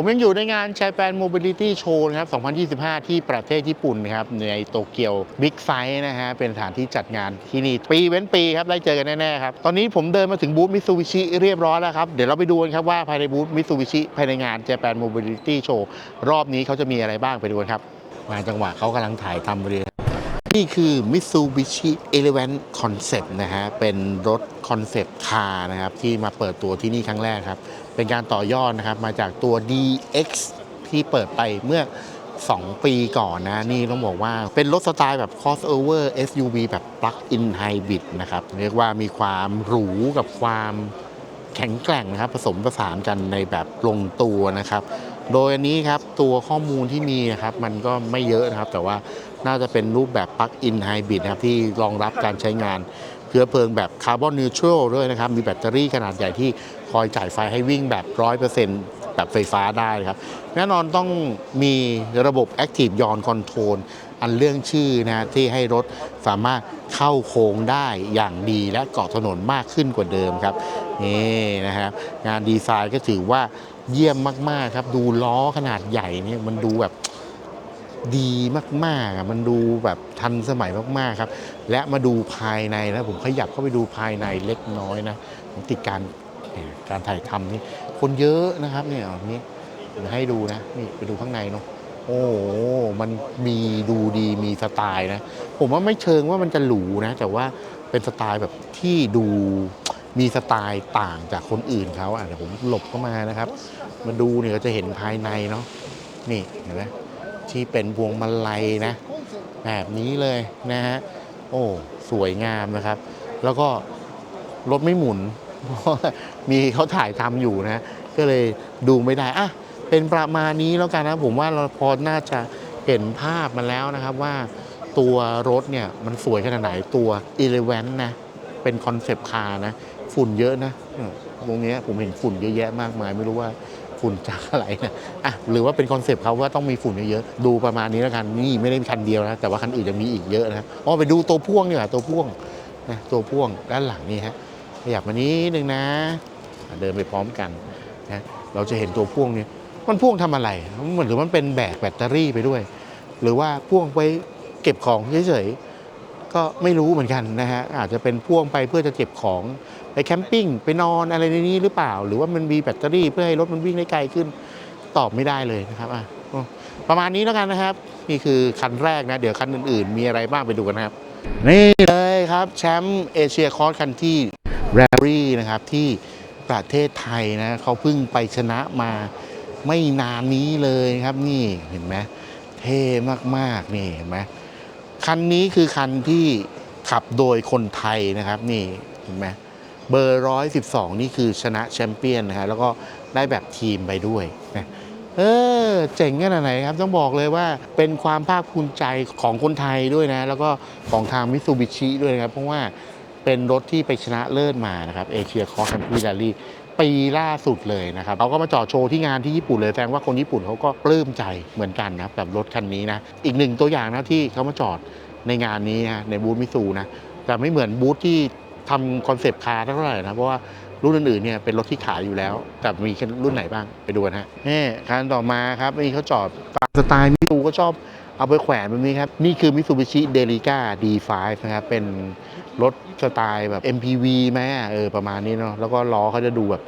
ผมยังอยู่ในงาน Japan Mobility Show นะครับ 2025 ที่ประเทศญี่ปุ่นนะครับในโตเกียวบิ๊กไซต์นะฮะ เป็นสถานที่จัดงานที่นี่ ปีเว้นปีครับ ได้เจอกันแน่ๆครับ ตอนนี้ผมเดินมาถึงบูธมิ t ซูบิชิเรียบร้อยแล้วครับ เดี๋ยวเราไปดูกันครับว่าภายในบูธมิ t ซูบิชิภายในงาน Japan Mobility Show รอบนี้เขาจะมีอะไรบ้างไปดูกันครับ มาจังหวะเขากำลังถ่ายทำพอดี นี่คือ Mitsubishi Element Concept นะฮะ เป็นรถคอนเซปต์คาร์นะครับ ที่มาเปิดตัวที่นี่ครั้งแรกครับ เป็นการต่อยอดนะครับ มาจากตัว DX ที่เปิดไปเมื่อ 2 ปีก่อนนะ นี่ต้องบอกว่าเป็นรถสไตล์แบบ crossover SUV แบบ plug-in hybrid นะครับ เรียกว่ามีความหรูกับความแข็งแกร่งนะครับ ผสมผสานกันในแบบลงตัวนะครับ โดยอันนี้ครับตัวข้อมูลที่มีนะครับมันก็ไม่เยอะนะครับ แต่ว่าน่าจะเป็นรูปแบบ plug-in hybrid นะครับที่รองรับการใช้งานเชื้อเพลิงแบบคาร์บอนนิวทรัลด้วยนะครับ มีแบตเตอรี่ขนาดใหญ่ที่คอยจ่ายไฟให้วิ่งแบบ 100%แบบไฟฟ้าได้ครับ แน่นอนต้องมีระบบ Active Yawn Control อันเรื่องชื่อนะฮะที่ให้รถสามารถเข้าโค้งได้อย่างดีและเกาะถนนมากขึ้นกว่าเดิมครับนี่นะครับงานดีไซน์ก็ถือว่าเยี่ยมมากๆครับ ดูล้อขนาดใหญ่เนี่ยมันดูแบบดีมากๆ มันดูแบบทันสมัยมากๆครับ และมาดูภายในนะผมขยับเข้าไปดูภายในเล็กน้อยนะผมติดการการถ่ายทำนี่คนเยอะนะครับเนี่ยนี้เดี๋ยวให้ดูนะนี่ไปดูข้างในเนาะ โอ้มันมีดูดีมีสไตล์นะ ผมว่าไม่เชิงว่ามันจะหรูนะ แต่ว่าเป็นสไตล์แบบที่ดูมีสไตล์ต่างจากคนอื่นเขาอะเดี๋ยวผมหลบเข้ามานะครับ มาดูเนี่ยก็จะเห็นภายในเนาะนี่เห็นไหมที่เป็นพวงมาลัยนะ แบบนี้เลยนะฮะโอ้สวยงามนะครับ แล้วก็รถไม่หมุนเพราะมีเขาถ่ายทำอยู่นะ ก็เลยดูไม่ได้อะ เป็นประมาณนี้แล้วกันนะผมว่าเราพอน่าจะเห็นภาพมาแล้วนะครับว่าตัวรถเนี่ยมันสวยขนาดไหนตัว e l e v a n นะเป็นคอนเซปต์คาร์นะ ฝุ่นเยอะนะตรงนี้ผมเห็นฝุ่นเยอะแยะมากมาย ไม่รู้ว่าฝุ่นจากอะไรนะอะหรือว่าเป็นคอนเซปต์เขาว่าต้องมีฝุ่นเยอะๆดูประมาณนี้แล้วกันนี่ไม่ได้มีคันเดียวนะแต่ว่าคันอื่นจะมีอีกเยอะนะอ๋อไปดูตัวพ่วงดีกว่าตัวพ่วงนะตัวพ่วงด้านหลังนี่ฮะขยับมานี้นึงนะ เดินไปพร้อมกันนะเราจะเห็นตัวพ่วงเนี่ย มันพ่วงทำอะไรมันเหมือนหรือมันเป็นแบกแบตเตอรี่ไปด้วย หรือว่าพ่วงไปเก็บของเฉยๆก็ไม่รู้เหมือนกันนะฮะอาจจะเป็นพ่วงไปเพื่อจะเก็บของไปแคมปิ้งไปนอนอะไรในนี้หรือเปล่า หรือว่ามันมีแบตเตอรี่เพื่อให้รถมันวิ่งได้ไกลขึ้นตอบไม่ได้เลยนะครับอะประมาณนี้แล้วกันนะครับ นี่คือคันแรกนะเดี๋ยวคันอื่นๆ มีอะไรบ้างไปดูกันนะครับ นี่เลยครับแชมป์เอเชียคอร์สคันที่แรลลี่นะครับที่ประเทศไทยนะเขาเพิ่งไปชนะมา ไม่นานนี้เลยครับนี่เห็นไหมเท่มากๆนี่เห็นไหมคันนี้คือคันที่ขับโดยคนไทยนะครับนี่เห็นไหมเบอร์ร้อยสิบสองนี่คือชนะแชมเปี้ยนนะฮะแล้วก็ได้แบบทีมไปด้วยนะเออเจ๋งขนาดไหนครับ ต้องบอกเลยว่าเป็นความภาคภูมิใจของคนไทยด้วยนะ แล้วก็ของทางมิ t ซูบิชิด้วยนะครับ เพราะว่าเป็นรถที่ไปชนะเลิศมานะครับเอเชียคอร์สคันทรีแรลลี่ ปีล่าสุดเลยนะครับเขาก็มาจอดโชว์ที่งานที่ญี่ปุ่นเลยแสดงว่าคนญี่ปุ่นเขาก็ปลื้มใจเหมือนกันนะครับกับรถคันนี้นะอีกหนึ่งตัวอย่างนะที่เขามาจอดในงานนี้นะในบูธมิซูนะแต่ไม่เหมือนบูธที่ทำคอนเซปต์คาร์เท่าไหร่นะเพราะว่ารุ่นอื่นๆเนี่ยเป็นรถที่ขายอยู่แล้ว แต่มีรุ่นไหนบ้างไปดูกันฮะนี่คันต่อมาครับนี่เขาจอดตามสไตล์มิซูก็ชอบ เอาไปแขวนแบบนี้ครับ นี่คือ Mitsubishi Delica D5 นะครับ เป็นรถสไตล์แบบ MPV ไหมอะเออประมาณนี้เนาะแล้วก็ล้อเขาจะดูแบบ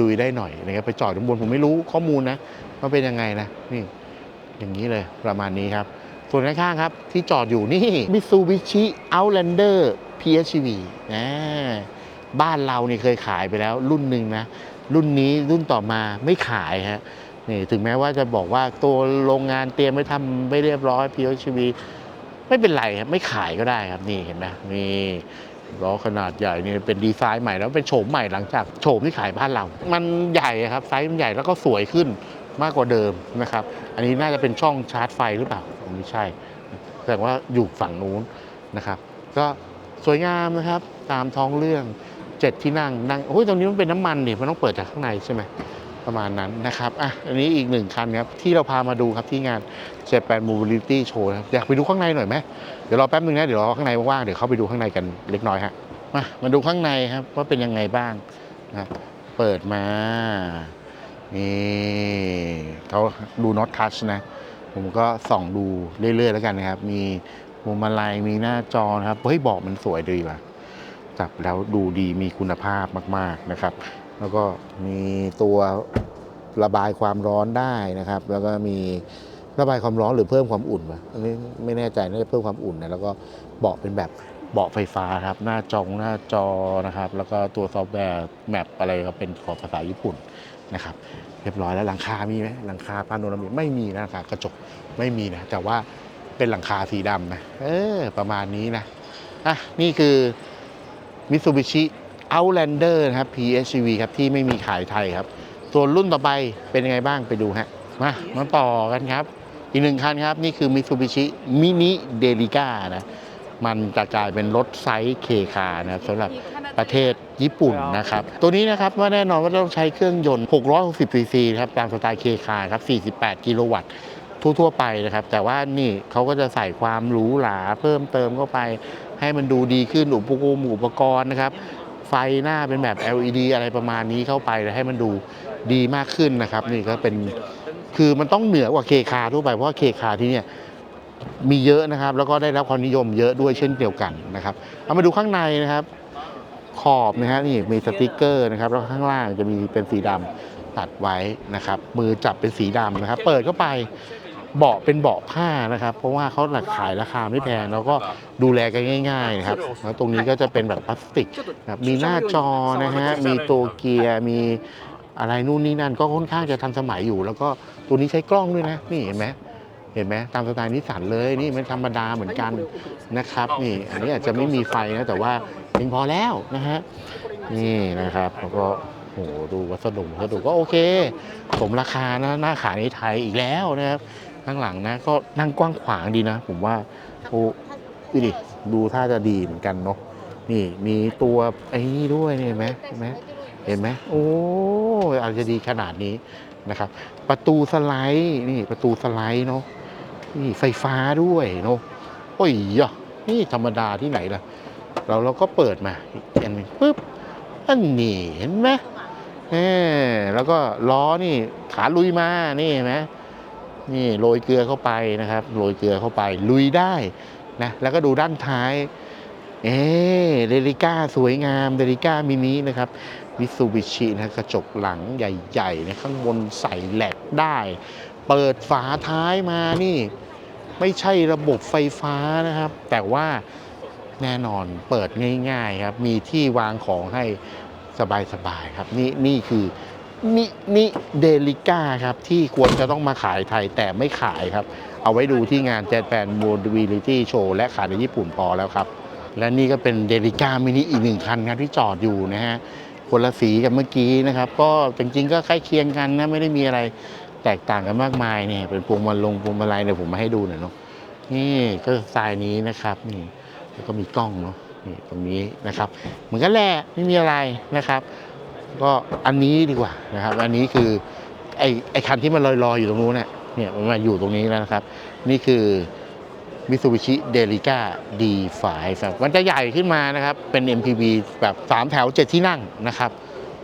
ลุยๆ ได้หน่อยนะครับไปจอดข้างบนผมไม่รู้ข้อมูลนะว่าเป็นยังไงนะนี่อย่างนี้เลยประมาณนี้ครับ ส่วนข้างๆครับ ที่จอดอยู่นี่ Mitsubishi Outlander PHEV นะบ้านเรานี่เคยขายไปแล้วรุ่นหนึ่งนะ รุ่นนี้รุ่นต่อมาไม่ขายฮะ นี่ถึงแม้ว่าจะบอกว่าตัวโรงงานเตรียมไว้ทำไม่เรียบร้อย PHEV ไม่เป็นไรครับไม่ขายก็ได้ครับนี่เห็นไหมนี่ล้อขนาดใหญ่นี่เป็นดีไซน์ใหม่แล้วเป็นโฉมใหม่หลังจากโฉมที่ขายบ้านเรา มันใหญ่ครับไซส์มันใหญ่แล้วก็สวยขึ้นมากกว่าเดิมนะครับ อันนี้น่าจะเป็นช่องชาร์จไฟหรือเปล่าไม่ใช่แสดงว่าอยู่ฝั่งนู้นนะครับ ก็สวยงามนะครับตามท้องเรื่องเจ็ดที่นั่งนั่งโอ้ยตรงนี้มันเป็นน้ำมันนี่มันต้องเปิดจากข้างในใช่ไหม ประมาณนั้นนะครับอะอันนี้อีกหนึ่งคันครับที่เราพามาดูครับที่งาน Japan Mobility Show ครับอยากไปดูข้างในหน่อยไหมเดี๋ยวรอแป๊บนึงนะเดี๋ยวรอข้างในว่างๆเดี๋ยวเข้าไปดูข้างในกันเล็กน้อยฮะมามาดูข้างในครับว่าเป็นยังไงบ้างนะเปิดมานี่เขาดู not touch นะ ผมก็ส่องดูเรื่อยๆแล้วกันนะครับ มีพวงมาลัยมีหน้าจอนะครับเฮ้ยบอกมันสวยดีว่ะจับแล้วดูดีมีคุณภาพมาก ๆนะครับ แล้วก็มีตัวระบายความร้อนได้นะครับ แล้วก็มีระบายความร้อนหรือเพิ่มความอุ่นวะอันนี้ไม่แน่ใจน่าจะเพิ่มความอุ่นนะแล้วก็เบาะเป็นแบบเบาะไฟฟ้าครับ หน้าจองหน้าจอนะครับ แล้วก็ตัวซอฟต์แวร์แมปอะไรก็เป็นของภาษาญี่ปุ่นนะครับ เรียบร้อยแล้วหลังคามีไหมหลังคาพาโนรามิกไม่มีนะหลังคากระจกไม่มีนะ แต่ว่าเป็นหลังคาสีดำนะเออประมาณนี้นะอะนี่คือ Mitsubishi Outlander นะครับ PHEV ครับที่ไม่มีขายไทยครับ ส่วนรุ่นต่อไปเป็นยังไงบ้างไปดูฮะ มามาต่อกันครับ อีกหนึ่งคันครับ นี่คือ Mitsubishi Mini Delica นะ มันจะกลายเป็นรถไซส์เคคานะครับสำหรับประเทศญี่ปุ่นนะครับ ตัวนี้นะครับว่าแน่นอนว่าต้องใช้เครื่องยนต์ 660 ซีซีครับตามสไตล์เคคาครับ 48 กิโลวัตต์ทั่วๆไปนะครับ แต่ว่านี่เขาก็จะใส่ความหรูหราเพิ่มเติมเข้าไป ให้มันดูดีขึ้นอุปกรณ์อุปกรณ์นะครับ ไฟหน้าเป็นแบบ LED อะไรประมาณนี้เข้าไปแล้วให้มันดูดีมากขึ้นนะครับ นี่ก็เป็นคือมันต้องเหนือกว่าเคคาทั่วไป เพราะว่าเคคาที่เนี่ยมีเยอะนะครับ แล้วก็ได้รับความนิยมเยอะด้วยเช่นเดียวกันนะครับเอามาดูข้างในนะครับ ขอบนะฮะนี่มีสติกเกอร์นะครับ แล้วข้างล่างจะมีเป็นสีดำตัดไว้นะครับ มือจับเป็นสีดำนะครับ เปิดเข้าไป เบาะเป็นเบาะผ้านะครับ เพราะว่าเขาขายราคาไม่แพงแล้วก็ดูแลกันง่าย ๆ นะครับ แล้วตรงนี้ก็จะเป็นแบบพลาสติกนะครับมีหน้าจอนะฮะมีตัวเกียร์มีอะไรนู่นนี่นั่นก็ค่อนข้างจะทันสมัยอยู่ แล้วก็ตัวนี้ใช้กล้องด้วยนะนี่เห็นไหมเห็นไหมตามสไตล์นิสสันเลยนี่มันธรรมดาเหมือนกันนะครับ นี่อันนี้อาจจะไม่มีไฟนะแต่ว่าเพียงพอแล้วนะฮะนี่นะครับแล้วก็โหดูวัสดุวัสดุก็โอเค สมราคานะหน้าขายในไทยอีกแล้วนะครับ ข้างหลังนะ ก็นั่งกว้างขวางดีนะ ผมว่าโอ้ดูดิดูท่าจะดีเหมือนกันเนาะนี่มีตัวไอ้นี่ด้วยนี่เห็นไหมเห็นไหมเห็นไหมโอ้อาจจะดีขนาดนี้นะครับ ประตูสไลด์นี่ประตูสไลด์เนาะนี่ไฟฟ้าด้วยเนาะโอ้ยยะนี่ธรรมดาที่ไหนล่ะ เราเราก็เปิดมาอีกอันหนึงปุ๊บอันนี้เห็นไหมเออแล้วก็ล้อนี่ขาลุยมานี่เห็นไหม นี่โรยเกลือเข้าไปนะครับโรยเกลือเข้าไป ลุยได้นะแล้วก็ดูด้านท้าย เอ๊เดลิก้าสวยงามเดลิก้ามินินะครับมิซูบิชินะกระจกหลังใหญ่ๆนะข้างบนใส่แหลกได้ เปิดฝาท้ายมานี่ ไม่ใช่ระบบไฟฟ้านะครับ แต่ว่าแน่นอนเปิดง่ายๆครับ มีที่วางของให้สบายๆครับ นี่นี่คือ มินิเดลิก้าครับ ที่ควรจะต้องมาขายไทยแต่ไม่ขายครับ เอาไว้ดูที่งาน Japan Mobility Show และขายในญี่ปุ่นพอแล้วครับ และนี่ก็เป็นเดลิก้ามินิอีกหนึ่งคันครับที่จอดอยู่นะฮะคนละสีกับเมื่อกี้นะครับ ก็จริงๆก็ใกล้เคียงกันนะไม่ได้มีอะไรแตกต่างกันมากมายเนี่ยเป็นพวงมาลงพวงมาลัยเนี่ยผมมาให้ดูหน่อยเนาะนี่ก็สไตล์นี้นะครับนี่แล้วก็มีกล้องเนาะนี่ตรงนี้นะครับเหมือนกันแหละไม่มีอะไรนะครับ ก็อันนี้ดีกว่านะครับ อันนี้คือไอไอคันที่มันลอยๆอยู่ตรงนู้นเนี่ยเนี่ยมันมาอยู่ตรงนี้แล้วนะครับ นี่คือ Mitsubishi Delica D5 ครับมันจะใหญ่ขึ้นมานะครับ เป็น MPV แบบ 3 แถว 7 ที่นั่งนะครับ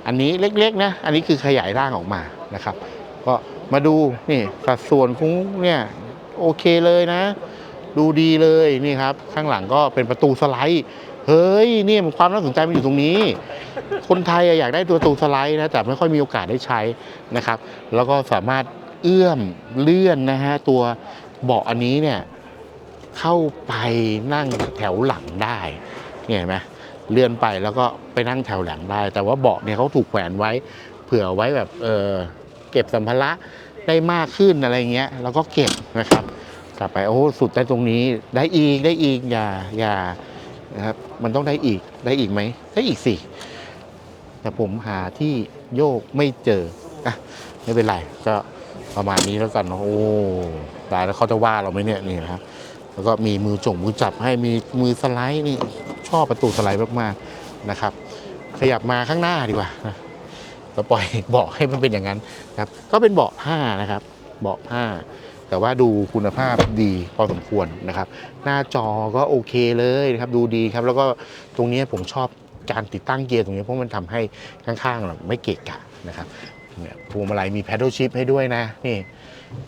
อันนี้เล็กๆนะ อันนี้คือขยายร่างออกมานะครับ ก็มาดูนี่สัดส่วนคุ้งเนี่ยโอเคเลยนะ ดูดีเลยนี่ครับ ข้างหลังก็เป็นประตูสไลด์ เฮ้ยนี่มันความน่าสนใจมันอยู่ตรงนี้ คนไทยอยากได้ตัวตูสไลด์นะแต่ไม่ค่อยมีโอกาสได้ใช้นะครับ แล้วก็สามารถเอื้อมเลื่อนนะฮะตัวเบาะอันนี้เนี่ยเข้าไปนั่งแถวหลังได้เนี่ยเห็นไหมเลื่อนไปแล้วก็ไปนั่งแถวหลังได้ แต่ว่าเบาะเนี่ยเขาถูกแขวนไว้เผื่อไว้แบบเออเก็บสัมภาระได้มากขึ้นอะไรเงี้ยแล้วก็เก็บนะครับ กลับไปโอ้สุดได้ตรงนี้ได้อีกได้อีกอย่าอย่า นะครับมันต้องได้อีกได้อีกไหมได้อีกสิแต่ผมหาที่โยกไม่เจออะไม่เป็นไรก็ประมาณนี้แล้วกันเนะโอ้ตายแล้วเขาจะว่าเราไหมเนี่ยนี่นะครับแล้วก็มีมือจงมือจับให้มีมือสไลด์นี่ชอบประตูสไลด์มากๆนะครับ ขยับมาข้างหน้าดีกว่านะเราปล่อยเบาะให้มันเป็นอย่างนั้นครับ ก็เป็นเบาะผ้านะครับ เบาะผ้า แต่ว่าดูคุณภาพดีพอสมควรนะครับ หน้าจอก็โอเคเลยนะครับดูดีครับ แล้วก็ตรงนี้ผมชอบการติดตั้งเกียร์ตรงนี้เพราะมันทำให้ข้างๆเราไม่เกะกะนะครับเนี่ยพวงมาลัยมี paddle shift ให้ด้วยนะนี่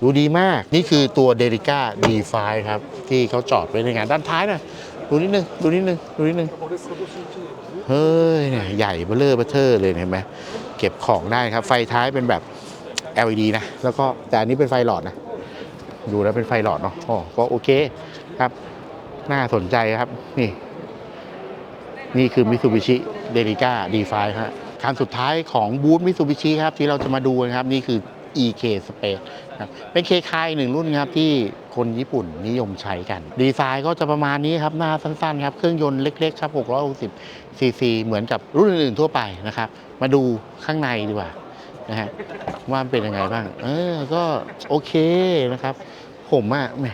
ดูดีมากนี่คือตัว d e l i c a D5 ครับ ที่เขาจอดไว้ในงานด้านท้ายนะดูนิดนึงดูนิดนึงดูนิดนึงเฮ้ยเนี่ยใหญ่เบลเลอร์เบเทอร์เลยเห็นไหมเก็บของได้ครับ ไฟท้ายเป็นแบบ LED นะ แล้วก็แต่อันนี้เป็นไฟหลอดนะ ดูแล้วเป็นไฟหลอดเนาะอ๋อก็โอเคครับ น่าสนใจครับ นี่ นี่คือ Mitsubishi Delica D5 ฮะคันสุดท้ายของบูธ Mitsubishi ครับ ที่เราจะมาดูนะครับ นี่คือ EK Space ครับเป็นเคคายหนึ่งรุ่นครับที่คนญี่ปุ่นนิยมใช้กัน ดีไซน์ก็จะประมาณนี้ครับ หน้าสั้นๆครับ เครื่องยนต์เล็กๆ ครับ 660 ซีซี เหมือนกับรุ่นอื่นๆทั่วไปนะครับ มาดูข้างในดีกว่า นะฮะว่าเป็นยังไงบ้าง เออ ก็โอเคนะครับ ผมอะแหม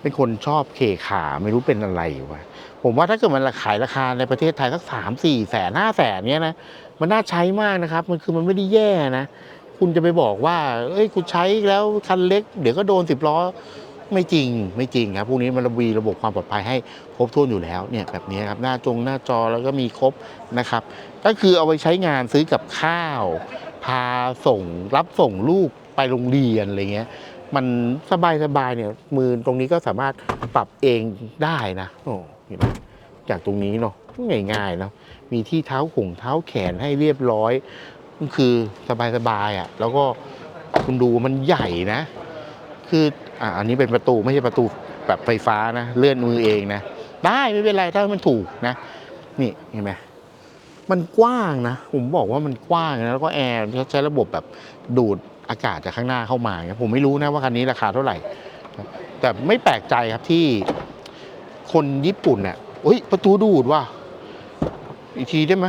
เป็นคนชอบเคขาไม่รู้เป็นอะไรวะผมว่าถ้าเกิดมันขายราคาในประเทศไทยสักสามสี่แสนห้าแสนเนี้ยนะมันน่าใช้มากนะครับ มันคือมันไม่ได้แย่นะ คุณจะไปบอกว่า เอ้ยคุณใช้แล้วคันเล็ก เดี๋ยวก็โดนสิบล้อไม่จริงไม่จริงครับพวกนี้มันมีระบบความปลอดภัยให้ครบถ้วนอยู่แล้วเนี่ยแบบนี้ครับหน้าจงหน้าจอแล้วก็มีครบนะครับ ก็คือเอาไปใช้งานซื้อกับข้าว พาส่งรับส่งลูกไปโรงเรียนอะไรเงี้ย มันสบายสบายเนี่ย มือตรงนี้ก็สามารถปรับเองได้นะโอ้เห็นไหมจากตรงนี้เนาะง่ายๆเนาะมีที่เท้าขงเท้าแขนให้เรียบร้อยก็คือสบายๆอะ แล้วก็คุณดูมันใหญ่นะ คืออะอันนี้เป็นประตูไม่ใช่ประตูแบบไฟฟ้านะ เลื่อนมือเองนะ ได้ไม่เป็นไรถ้ามันถูกนะ นี่เห็นไหม มันกว้างนะ ผมบอกว่ามันกว้างนะแล้วก็แอร์ใช้ระบบแบบดูดอากาศจากข้างหน้าเข้ามาผมไม่รู้นะว่าคันนี้ราคาเท่าไหร่ แต่ไม่แปลกใจครับที่คนญี่ปุ่นเนี่ยเฮ้ยประตูดูดว่ะอีกทีได้ไหม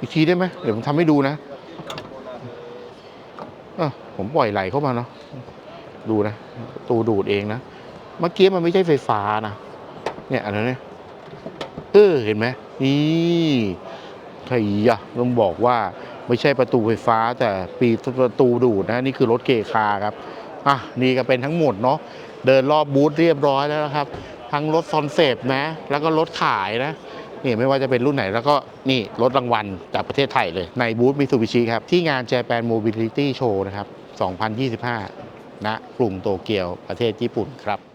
อีกทีได้ไหมเดี๋ยวผมทำให้ดูนะอะผมปล่อยไหลเข้ามาเนาะดูนะประตูดูดเองนะเมื่อกี้มันไม่ใช่ไฟฟ้านะเนี่ยอันนั้นเนี่ยเออเห็นไหมนี่ ไอ้ยะต้องบอกว่าไม่ใช่ประตูไฟฟ้า แต่ปีประตูดูดนะนี่คือรถเกคาครับอะนี่ก็เป็นทั้งหมดเนาะเดินรอบบูธเรียบร้อยแล้วนะครับ ทั้งรถคอนเซปต์นะ แล้วก็รถขายนะนี่ไม่ว่าจะเป็นรุ่นไหนแล้วก็นี่รถรางวัลจากประเทศไทยเลย ในบูธมิ t ูบิชิครับ ที่งาน Japan Mobility Show นะครับ 2025ณะกรุงโตเกียวประเทศญี่ปุ่นครับ